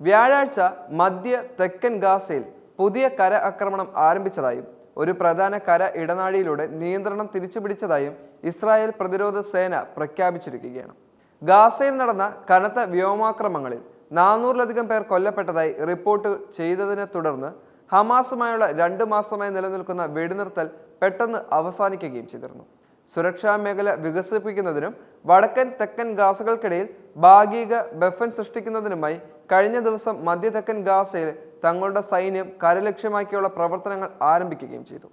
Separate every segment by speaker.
Speaker 1: വ്യാഴാഴ്ച മധ്യ തെക്കൻ ഗാസയിൽ പുതിയ കര ആക്രമണം ആരംഭിച്ചതായും ഒരു പ്രധാന കര ഇടനാഴിയിലൂടെ നിയന്ത്രണം തിരിച്ചുപിടിച്ചതായും ഇസ്രായേൽ പ്രതിരോധ സേന പ്രഖ്യാപിച്ചിരിക്കുകയാണ്. ഗാസയിൽ നടന്ന കനത്ത വ്യോമാക്രമങ്ങളിൽ നാനൂറിലധികം പേർ കൊല്ലപ്പെട്ടതായി റിപ്പോർട്ട് ചെയ്തതിനെ തുടർന്ന് ഹമാസുമായുള്ള രണ്ട് മാസമായി നിലനിൽക്കുന്ന വെടിനിർത്തൽ പെട്ടെന്ന് അവസാനിക്കുകയും ചെയ്തിരുന്നു. സുരക്ഷാ മേഖല വികസിപ്പിക്കുന്നതിനും വടക്കൻ തെക്കൻ ഗാസകൾക്കിടയിൽ ഭാഗിക ബഫൻ സൃഷ്ടിക്കുന്നതിനുമായി കഴിഞ്ഞ ദിവസം മധ്യ തെക്കൻ ഗാസയിൽ തങ്ങളുടെ സൈന്യം കരലക്ഷ്യമാക്കിയുള്ള പ്രവർത്തനങ്ങൾ ആരംഭിക്കുകയും ചെയ്തു.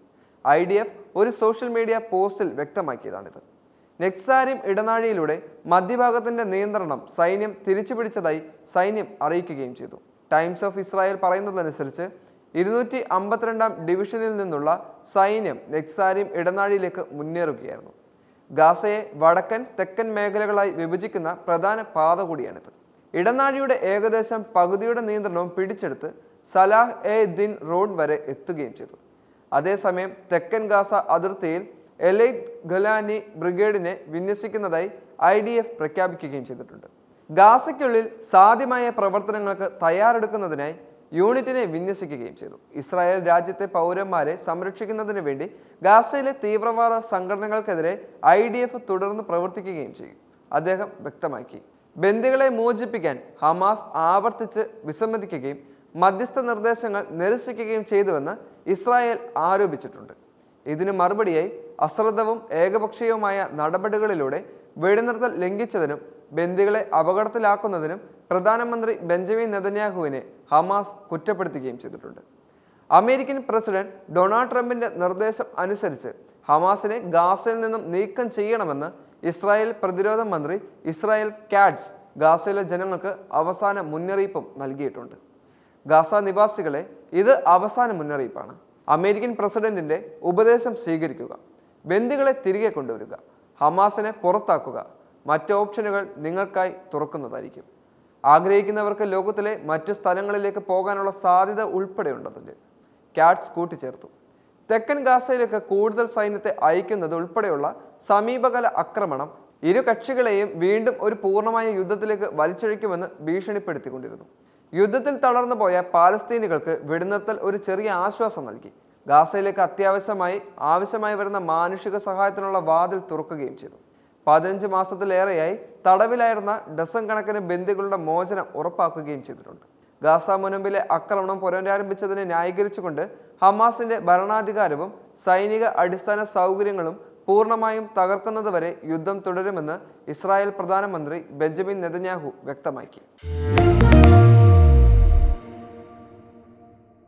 Speaker 1: ഐ ഡി എഫ് ഒരു സോഷ്യൽ മീഡിയ പോസ്റ്റിൽ വ്യക്തമാക്കിയതാണിത്. നെക്സാരിം ഇടനാഴിയിലൂടെ മധ്യഭാഗത്തിന്റെ നിയന്ത്രണം സൈന്യം തിരിച്ചുപിടിച്ചതായി സൈന്യം അറിയിക്കുകയും ചെയ്തു. ടൈംസ് ഓഫ് ഇസ്രായേൽ പറയുന്നതനുസരിച്ച് ഇരുന്നൂറ്റി അമ്പത്തിരണ്ടാം ഡിവിഷനിൽ നിന്നുള്ള സൈന്യം നെക്സാരിം ഇടനാഴിയിലേക്ക് മുന്നേറുകയായിരുന്നു. ഗാസയെ വടക്കൻ തെക്കൻ മേഖലകളായി വിഭജിക്കുന്ന പ്രധാന പാത കൂടിയാണിത്. ഇടനാഴിയുടെ ഏകദേശം പകുതിയുടെ നിയന്ത്രണവും പിടിച്ചെടുത്ത് സലാഹ് എ ദിൻ റോഡ് വരെ എത്തുകയും ചെയ്തു. അതേസമയം തെക്കൻ ഗാസ അതിർത്തിയിൽ എലൈ ഗലാനി ബ്രിഗേഡിനെ വിന്യസിക്കുന്നതായി ഐ ഡി എഫ് പ്രഖ്യാപിക്കുകയും ചെയ്തിട്ടുണ്ട്. ഗാസയ്ക്കുള്ളിൽ സാധ്യമായ പ്രവർത്തനങ്ങൾക്ക് തയ്യാറെടുക്കുന്നതിനായി യൂണിറ്റിനെ വിന്യസിക്കുകയും ചെയ്തു. ഇസ്രായേൽ രാജ്യത്തെ പൗരന്മാരെ സംരക്ഷിക്കുന്നതിന് വേണ്ടി ഗാസയിലെ തീവ്രവാദ സംഘടനകൾക്കെതിരെ ഐ ഡി എഫ് തുടർന്ന് പ്രവർത്തിക്കുകയും ചെയ്യും. അദ്ദേഹം വ്യക്തമാക്കി ബന്ദികളെ മോചിപ്പിക്കാൻ ഹമാസ് ആവർത്തിച്ച് വിസമ്മതിക്കുകയും മധ്യസ്ഥ നിർദ്ദേശങ്ങൾ നിരസിക്കുകയും ചെയ്തുവെന്ന് ഇസ്രായേൽ ആരോപിച്ചിട്ടുണ്ട്. ഇതിന് മറുപടിയായി അശ്രദ്ധവും ഏകപക്ഷീയവുമായ നടപടികളിലൂടെ വെടിനിർത്തൽ ലംഘിച്ചതിനും ബന്ദികളെ അപകടത്തിലാക്കുന്നതിനും പ്രധാനമന്ത്രി ബെഞ്ചമിൻ നെതന്യാഹുവിനെ ഹമാസ് കുറ്റപ്പെടുത്തുകയും ചെയ്തിട്ടുണ്ട്. അമേരിക്കൻ പ്രസിഡന്റ് ഡൊണാൾഡ് ട്രംപിന്റെ നിർദ്ദേശം അനുസരിച്ച് ഹമാസിനെ ഗാസയിൽ നിന്നും നീക്കം ചെയ്യണമെന്ന് ഇസ്രായേൽ പ്രതിരോധ മന്ത്രി ഇസ്രായേൽ കാഡ്സ് ഗാസയിലെ ജനങ്ങൾക്ക് അവസാന മുന്നറിയിപ്പും നൽകിയിട്ടുണ്ട്. ഗാസ നിവാസികളെ ഇത് അവസാന മുന്നറിയിപ്പാണ്. അമേരിക്കൻ പ്രസിഡന്റിന്റെ ഉപദേശം സ്വീകരിക്കുക ബന്ദികളെ തിരികെ കൊണ്ടുവരിക ഹമാസിനെ പുറത്താക്കുക മറ്റ് ഓപ്ഷനുകൾ നിങ്ങൾക്കായി തുറക്കുന്നതായിരിക്കും. ആഗ്രഹിക്കുന്നവർക്ക് ലോകത്തിലെ മറ്റ് സ്ഥലങ്ങളിലേക്ക് പോകാനുള്ള സാധ്യത ഉൾപ്പെടെയുണ്ടതിൽ കാറ്റ്സ് കൂട്ടിച്ചേർത്തു. തെക്കൻ ഗാസയിലേക്ക് കൂടുതൽ സൈന്യത്തെ അയക്കുന്നത് ഉൾപ്പെടെയുള്ള സമീപകാല ആക്രമണം ഇരു കക്ഷികളെയും വീണ്ടും ഒരു പൂർണമായ യുദ്ധത്തിലേക്ക് വലിച്ചഴിക്കുമെന്ന് ഭീഷണിപ്പെടുത്തിക്കൊണ്ടിരുന്നു. യുദ്ധത്തിൽ തളർന്നു പോയ പാലസ്തീനികൾക്ക് വെടിനിർത്തൽ ഒരു ചെറിയ ആശ്വാസം നൽകി. ഗാസയിലേക്ക് അത്യാവശ്യമായി ആവശ്യമായി വരുന്ന മാനുഷിക സഹായത്തിനുള്ള വാതിൽ തുറക്കുകയും ചെയ്തു. പതിനഞ്ച് മാസത്തിലേറെയായി തടവിലായിരുന്ന ഡസൻ കണക്കിന് ബന്ദികളുടെ മോചനം ഉറപ്പാക്കുകയും ചെയ്തിട്ടുണ്ട്. ഗാസ മുനമ്പിലെ ആക്രമണം പുനരാരംഭിച്ചതിനെ ന്യായീകരിച്ചുകൊണ്ട് ഹമാസിന്റെ ഭരണാധികാരവും സൈനിക അടിസ്ഥാന സൗകര്യങ്ങളും പൂർണമായും തകർക്കുന്നതുവരെ യുദ്ധം തുടരുമെന്ന് ഇസ്രായേൽ പ്രധാനമന്ത്രി ബെഞ്ചമിൻ നെതന്യാഹു വ്യക്തമാക്കി.